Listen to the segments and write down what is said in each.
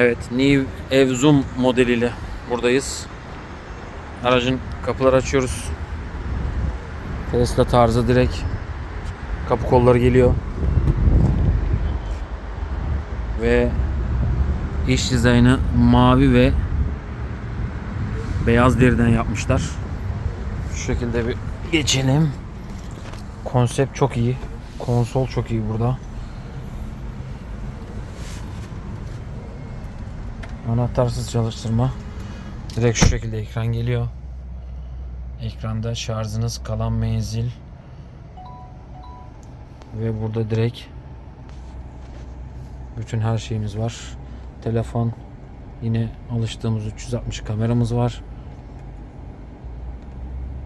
Evet, New Ev Zoom modeliyle buradayız. Aracın kapıları açıyoruz. Tesla tarzı direkt kapı kolları geliyor. Ve iç dizaynı mavi ve beyaz deriden yapmışlar. Şu şekilde bir geçelim. Konsept çok iyi. Konsol çok iyi burada. Anahtarsız çalıştırma. Direkt şu şekilde ekran geliyor. Ekranda şarjınız, kalan menzil ve burada direkt bütün her şeyimiz var. Telefon yine alıştığımız 360 kameramız var.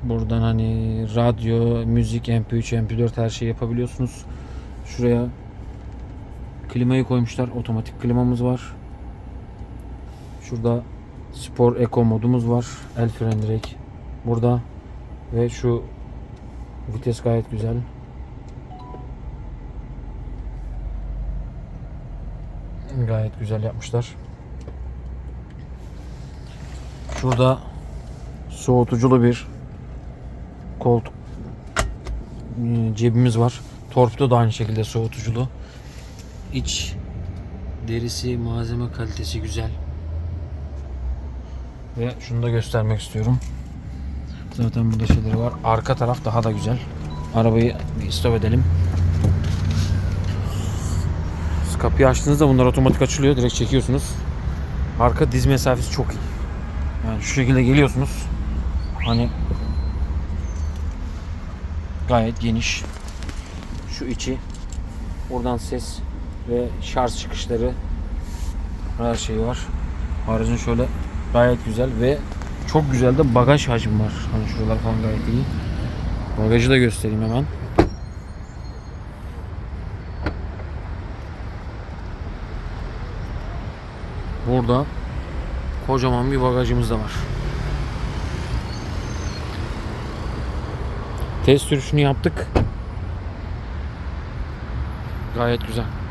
Buradan hani radyo, müzik, MP3, MP4 her şeyi yapabiliyorsunuz. Şuraya klimayı koymuşlar. Otomatik klimamız var. Şurada spor eco modumuz var. El fren direkt burada. Ve şu vites gayet güzel. Gayet güzel yapmışlar. Şurada soğutuculu bir koltuk e, cebimiz var. Torpido da aynı şekilde soğutuculu. İç derisi, malzeme kalitesi güzel. Ve şunu da göstermek istiyorum. Zaten burada şeyleri var. Arka taraf daha da güzel. Arabayı bir stop edelim. Siz kapıyı açtığınızda bunlar otomatik açılıyor. Direkt çekiyorsunuz. Arka diz mesafesi çok iyi. Yani şu şekilde geliyorsunuz. Hani gayet geniş. Şu içi. Buradan ses ve şarj çıkışları her şey var. Aracın şöyle gayet güzel ve çok güzel de bagaj hacmi var. Hani şuralar falan gayet iyi. Bagajı da göstereyim hemen. Burada kocaman bir bagajımız da var. Test sürüşünü yaptık. Gayet güzel.